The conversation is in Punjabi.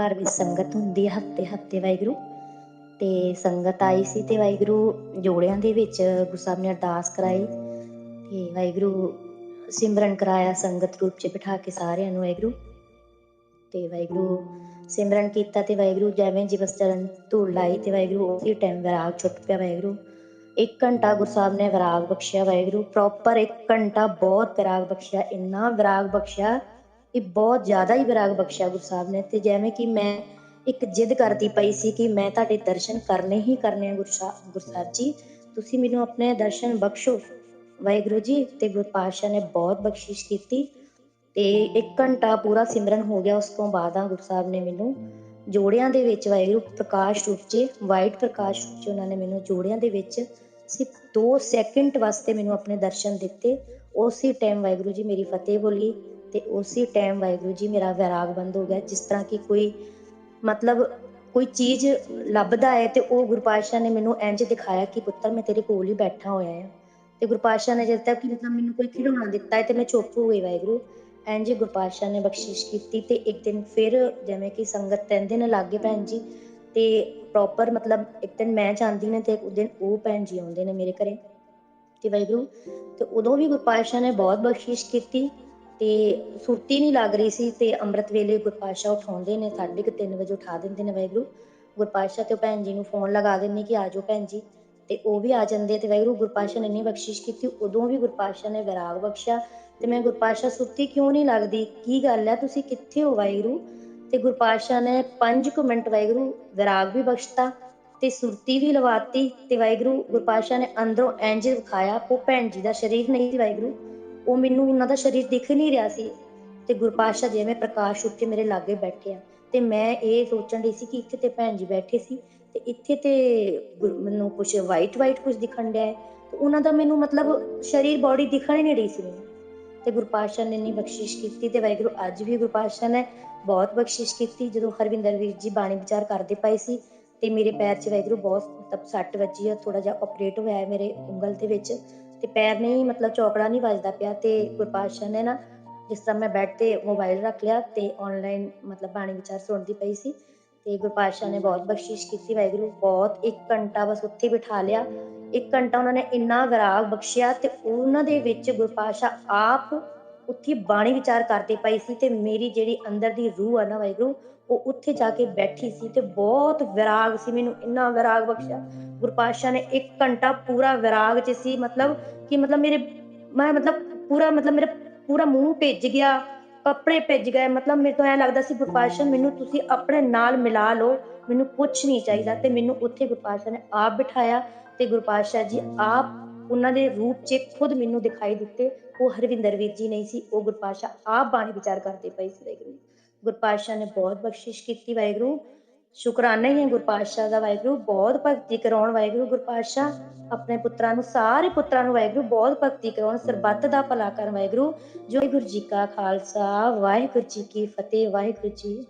ਘਰ ਵਿੱਚ ਸੰਗਤ ਹੁੰਦੀ ਹੈ ਹਫ਼ਤੇ ਹਫ਼ਤੇ ਵਾਹਿਗੁਰੂ। ਤੇ ਸੰਗਤ ਆਈ ਸੀ ਤੇ ਵਾਹਿਗੁਰੂ ਜੋੜਿਆਂ ਦੇ ਵਿੱਚ ਗੁਰੂ ਸਾਹਿਬ ਨੇ ਅਰਦਾਸ ਕਰਾਈ। ਤੇ ਵਾਹਿਗੁਰੂ ਸਿਮਰਨ ਕਰਾਇਆ ਸੰਗਤ ਰੂਪ 'ਚ ਬਿਠਾ ਕੇ ਸਾਰਿਆਂ ਨੂੰ ਵਾਹਿਗੁਰੂ। ਤੇ ਵਾਹਿਗੁਰੂ ਸਿਮਰਨ ਕੀਤਾ ਤੇ ਵਾਹਿਗੁਰੂ ਜਿਵੇਂ ਜਿਵਸ ਚਰਨ ਧੂੜ ਲਾਈ ਤੇ ਵਾਹਿਗੁਰੂ ਉਸੇ ਟਾਈਮ ਵਿਰਾਗ ਛੁੱਟ ਪਿਆ ਵਾਹਿਗੁਰੂ। 1 ਘੰਟਾ ਗੁਰੂ ਸਾਹਿਬ ਨੇ ਵਿਰਾਗ ਬਖਸ਼ਿਆ ਵਾਹਿਗੁਰੂ। ਪ੍ਰੋਪਰ 1 ਘੰਟਾ ਬਹੁਤ ਵਿਰਾਗ ਬਖਸ਼ਿਆ, ਇੰਨਾ ਵਿਰਾਗ ਬਖਸ਼ਿਆ ਇਹ ਬਹੁਤ ਜ਼ਿਆਦਾ ਹੀ ਵਿਰਾਗ ਬਖਸ਼ਿਆ ਗੁਰੂ ਸਾਹਿਬ ਨੇ ਤੇ ਜਿਵੇਂ ਕਿ ਮੈਂ ਇੱਕ ਜਿੱਦ ਕਰਦੀ ਪਈ ਸੀ ਕਿ ਮੈਂ ਤੁਹਾਡੇ ਦਰਸ਼ਨ ਕਰਨੇ ਹੀ ਕਰਨੇ ਆ ਗੁਰੂ ਸਾਹਿਬ ਗੁਰੂ ਸਾਹਿਬ ਜੀ। ਤੁਸੀਂ ਮੈਨੂੰ ਆਪਣੇ ਦਰਸ਼ਨ ਬਖਸ਼ੋ। ਵਾਹਿਗੁਰੂ ਜੀ, ਤੇ ਗੁਰੂ ਪਾਤਸ਼ਾਹ ਨੇ ਬਹੁਤ ਬਖਸ਼ਿਸ਼ ਕੀਤੀ ਤੇ 1 ਘੰਟਾ ਪੂਰਾ ਸਿਮਰਨ ਹੋ ਗਿਆ ਉਸ ਤੋਂ ਬਾਅਦ ਆ ਗੁਰੂ ਸਾਹਿਬ ਨੇ ਮੈਨੂੰ। ਜੋੜਿਆਂ ਦੇ ਵਿੱਚ ਵਾਹਿਗੁਰੂ ਪ੍ਰਕਾਸ਼ ਰੂਪ 'ਚ, ਵਾਈਟ ਪ੍ਰਕਾਸ਼ ਰੂਪ 'ਚ ਉਹਨਾਂ ਨੇ ਮੈਨੂੰ ਜੋੜਿਆਂ ਦੇ ਵਿੱਚ ਸਿਰਫ 2 ਸੈਕਿੰਡ ਵਾਸਤੇ ਮੈਨੂੰ ਆਪਣੇ ਦਰਸ਼ਨ ਦਿੱਤੇ। ਉਸੇ ਟਾਈਮ ਵਾਹਿਗੁਰੂ ਜੀ ਮੇਰੀ ਫਤਿਹ ਬੋਲੀ। ਤੇ ਉਸੇ ਟਾਈਮ ਵਾਹਿਗੁਰੂ ਜੀ ਮੇਰਾ ਵਿਰਾਗ ਬੰਦ ਹੋ ਗਿਆ। ਜਿਸ ਤਰ੍ਹਾਂ ਕਿ ਕੋਈ ਮਤਲਬ ਕੋਈ ਚੀਜ਼ ਲੱਭਦਾ ਹੈ ਤੇ ਉਹ ਗੁਰੂ ਪਾਤਸ਼ਾਹ ਨੇ ਮੈਨੂੰ ਇੰਜ ਦਿਖਾਇਆ ਕਿ ਪੁੱਤਰ, ਮੈਂ ਤੇਰੇ ਕੋਲ ਹੀ ਬੈਠਾ ਹੋਇਆ ਹਾਂ। ਤੇ ਗੁਰੂ ਪਾਤਸ਼ਾਹ ਨੇ ਜਦ ਤੱਕ ਮਤਲਬ ਮੈਨੂੰ ਕੋਈ ਖਿਡੌਣਾ ਦਿੱਤਾ ਹੈ ਤੇ ਮੈਂ ਚੁੱਪ ਹੋ ਗਈ ਵਾਹਿਗੁਰੂ। ਇੰਜ ਗੁਰੂ ਪਾਤਸ਼ਾਹ ਨੇ ਬਖਸ਼ਿਸ਼ ਕੀਤੀ ਤੇ ਇੱਕ ਦਿਨ ਫਿਰ ਜਿਵੇਂ ਕਿ ਸੰਗਤ ਤਿੰਨ ਨੇ ਲੱਗੇ ਭੈਣ ਜੀ ਤੇ ਪ੍ਰੋਪਰ ਮਤਲਬ ਇੱਕ ਦਿਨ ਮੈਂ ਜਾਂਦੀ ਨੇ ਤੇ ਇੱਕ ਦਿਨ ਉਹ ਭੈਣ ਜੀ ਆਉਂਦੇ ਨੇ ਮੇਰੇ ਘਰੇ। ਤੇ ਵਾਹਿਗੁਰੂ, ਤੇ ਉਦੋਂ ਵੀ ਗੁਰੂ ਪਾਤਸ਼ਾਹ ਨੇ ਬਹੁਤ ਬਖਸ਼ਿਸ਼ ਕੀਤੀ। ਤੇ ਸੁਰਤੀ ਨਹੀਂ ਲੱਗ ਰਹੀ ਸੀ ਤੇ ਅੰਮ੍ਰਿਤ ਵੇਲੇ ਗੁਰੂ ਉਠਾਉਂਦੇ ਨੇ 3:30 ਵਜੇ ਉਠਾ ਦਿੰਦੇ ਨੇ ਵਾਹਿਗੁਰੂ। ਗੁਰੂ ਤੇ ਭੈਣ ਜੀ ਨੂੰ ਫੋਨ ਲਗਾ ਦਿੰਦੇ ਕਿ ਆਜੋ ਭੈਣ ਜੀ। ਤੇ ਉਹ ਵੀ ਆ ਜਾਂਦੇ ਤੇ ਵਾਹਿਗੁਰੂ, ਗੁਰੂ ਨੇ ਇੰਨੀ ਬਖਸ਼ਿਸ਼ ਕੀਤੀ, ਉਦੋਂ ਵੀ ਗੁਰੂ ਨੇ ਵਿਰਾਗ ਬਖਸ਼ਿਆ। ਤੇ ਮੈਂ ਗੁਰੂ ਸੁਰਤੀ ਕਿਉਂ ਨਹੀਂ ਲੱਗਦੀ? ਕੀ ਗੱਲ ਹੈ ਤੁਸੀਂ ਕਿੱਥੇ ਹੋ ਵਾਹਿਗੁਰੂ? ਤੇ ਗੁਰੂ ਪਾਤਸ਼ਾਹ ਨੇ 5 ਮਿੰਟ ਵਾਹਿਗੁਰੂ ਵਿਰਾਗ ਵੀ ਬਖਸ਼ਤਾ ਤੇ ਸੁਰਤੀ ਵੀ ਲਵਾਤੀ ਤੇ ਵਾਹਿਗੁਰੂ, ਗੁਰੂ ਨੇ ਅੰਦਰੋਂ ਇੰਜ ਵਿਖਾਇਆ ਉਹ ਭੈਣ ਜੀ ਦਾ ਸਰੀਰ ਨਹੀਂ ਸੀ ਵਾਹਿਗੁਰੂ। ਉਹ ਮੈਨੂੰ ਉਹਨਾਂ ਦਾ ਸਰੀਰ ਦਿਖ ਨਹੀਂ ਰਿਹਾ ਸੀ। ਤੇ ਗੁਰੂ ਜਿਵੇਂ ਪ੍ਰਕਾਸ਼ ਉੱਤੇ ਮੇਰੇ ਲਾਗੇ ਬੈਠੇ ਆ। ਤੇ ਮੈਂ ਇਹ ਸੋਚਣ ਦੀ ਸੀ ਕਿ ਇੱਥੇ ਤੇ ਭੈਣ ਜੀ ਬੈਠੇ ਸੀ। ਤੇ ਇੱਥੇ ਤੇ ਮੈਨੂੰ ਕੁਝ ਵਾਈਟ ਵਾਈਟ ਕੁਝ ਦਿਖਣ ਡਿਆ ਤੇ ਉਹਨਾਂ ਦਾ ਮੈਨੂੰ ਮਤਲਬ ਸਰੀਰ ਬਾਡੀ ਦਿਖਣ ਹੀ ਨਹੀਂ ਰਹੀ ਸੀ। ਤੇ ਗੁਰੂ ਨੇ ਇੰਨੀ ਬਖਸ਼ਿਸ਼ ਕੀਤੀ ਤੇ ਵਾਹਿਗੁਰੂ ਅੱਜ ਵੀ ਗੁਰੂ ਨੇ ਬਹੁਤ ਬਖਸ਼ਿਸ਼ ਕੀਤੀ। ਜਦੋਂ ਹਰਵਿੰਦਰ ਵੀਰ ਜੀ ਬਾਣੀ ਵਿਚਾਰ ਕਰਦੇ ਪਏ ਸੀ ਤੇ ਮੇਰੇ ਪੈਰ 'ਚ ਵਾਹਿਗੁਰੂ ਬਹੁਤ ਮਤਲਬ ਸੱਟ ਵੱਜੀ ਆ। ਥੋੜਾ ਜਿਹਾ ਆਪਰੇਟ ਹੋਇਆ ਹੈ ਮੇਰੇ ਉਂਗਲ ਦੇ ਵਿੱਚ। ਤੇ ਪੈਰ ਨਹੀਂ ਮਤਲਬ ਚੌਕੜਾ ਨਹੀਂ ਵੱਜਦਾ ਪਿਆ ਤੇ ਗੁਰੂ ਪਾਤਸ਼ਾਹ ਨੇ ਨਾ ਜਿਸ ਤਰ੍ਹਾਂ ਮੈਂ ਬੈੱਡ ਤੇ ਮੋਬਾਈਲ ਰੱਖ ਲਿਆ ਤੇ ਆਨਲਾਈਨ ਮਤਲਬ ਬਾਣੀ ਵਿਚਾਰ ਸੁਣਦੀ ਪਈ ਸੀ ਤੇ ਗੁਰੂ ਪਾਤਸ਼ਾਹ ਨੇ ਬਹੁਤ ਬਖਸ਼ਿਸ਼ ਕੀਤੀ ਵਾਹਿਗੁਰੂ ਬਹੁਤ 1 ਘੰਟਾ ਬਸ ਉੱਥੇ ਬਿਠਾ ਲਿਆ। 1 ਘੰਟਾ ਉਹਨਾਂ ਨੇ ਇੰਨਾ ਵਿਰਾਗ ਬਖਸ਼ਿਆ ਤੇ ਉਹਨਾਂ ਦੇ ਵਿੱਚ ਗੁਰੂ ਪਾਤਸ਼ਾਹ ਆਪ ਉੱਥੇ ਬਾਣੀ ਵਿਚਾਰ ਕਰਦੇ ਪਈ ਸੀ ਤੇ ਮੇਰੀ ਜਿਹੜੀ ਅੰਦਰ ਦੀ ਰੂਹ ਆ ਨਾ ਵਾਹਿਗੁਰੂ, ਉਹ ਉੱਥੇ ਜਾ ਕੇ ਬੈਠੀ ਸੀ ਤੇ ਬਹੁਤ ਵਿਰਾਗ ਸੀ ਮੈਨੂੰ, ਇੰਨਾ ਵਿਰਾਗ ਬਖਸ਼ਿਆ। ਗੁਰੂ ਨੇ 1 ਘੰਟਾ ਪੂਰਾ ਵਿਰਾਗ 'ਚ ਸੀ, ਮਤਲਬ ਕਿ ਮਤਲਬ ਮੇਰੇ, ਮੈਂ ਮਤਲਬ ਪੂਰਾ, ਮਤਲਬ ਮੇਰਾ ਪੂਰਾ ਮੂੰਹ ਭਿੱਜ ਗਿਆ, ਕੱਪੜੇ ਭਿੱਜ ਗਏ, ਮਤਲਬ ਮੇਰੇ ਤੋਂ ਐ ਲੱਗਦਾ ਸੀ, ਗੁਰੂ ਪਾਤਸ਼ਾਹ ਮੈਨੂੰ ਤੁਸੀਂ ਆਪਣੇ ਨਾਲ ਮਿਲਾ ਲਓ, ਮੈਨੂੰ ਕੁਝ ਨਹੀਂ ਚਾਹੀਦਾ ਤੇ ਮੈਨੂੰ ਉੱਥੇ ਗੁਰੂ ਨੇ ਆਪ ਬਿਠਾਇਆ ਤੇ ਗੁਰੂ ਜੀ ਆਪ ਉਹਨਾਂ ਦੇ ਰੂਪ 'ਚ ਖੁਦ ਮੈਨੂੰ ਦਿਖਾਈ ਦਿੱਤੇ। ਉਹ ਹਰਵਿੰਦਰ ਵੀਰ ਜੀ ਨਹੀਂ ਸੀ, ਉਹ ਗੁਰੂ ਆਪ ਬਾਣੀ ਵਿਚਾਰ ਕਰਦੇ ਪਏ ਸੀ ਵਾਹਿਗੁਰੂ ਗੁਰੂ ਨੇ ਬਹੁਤ ਬਖਸ਼ਿਸ਼ ਕੀਤੀ ਵਾਹਿਗੁਰੂ। ਸ਼ੁਕਰਾਨਾ ਹੀ ਹੈ ਗੁਰੂ ਦਾ ਵਾਹਿਗੁਰੂ। ਬਹੁਤ ਭਗਤੀ ਕਰਾਉਣ ਵਾਹਿਗੁਰੂ ਗੁਰੂ ਆਪਣੇ ਪੁੱਤਰਾਂ ਨੂੰ, ਸਾਰੇ ਪੁੱਤਰਾਂ ਨੂੰ ਵਾਹਿਗੁਰੂ, ਬਹੁਤ ਭਗਤੀ ਕਰਾਉਣ, ਸਰਬੱਤ ਦਾ ਭਲਾ ਕਰਨ ਵਾਹਿਗੁਰੂ। ਜੋ ਗੁਰੂ ਜੀ ਕਾ ਖਾਲਸਾ, ਵਾਹਿਗੁਰੂ ਜੀ ਕੀ ਫਤਿਹ, ਵਾਹਿਗੁਰੂ ਜੀ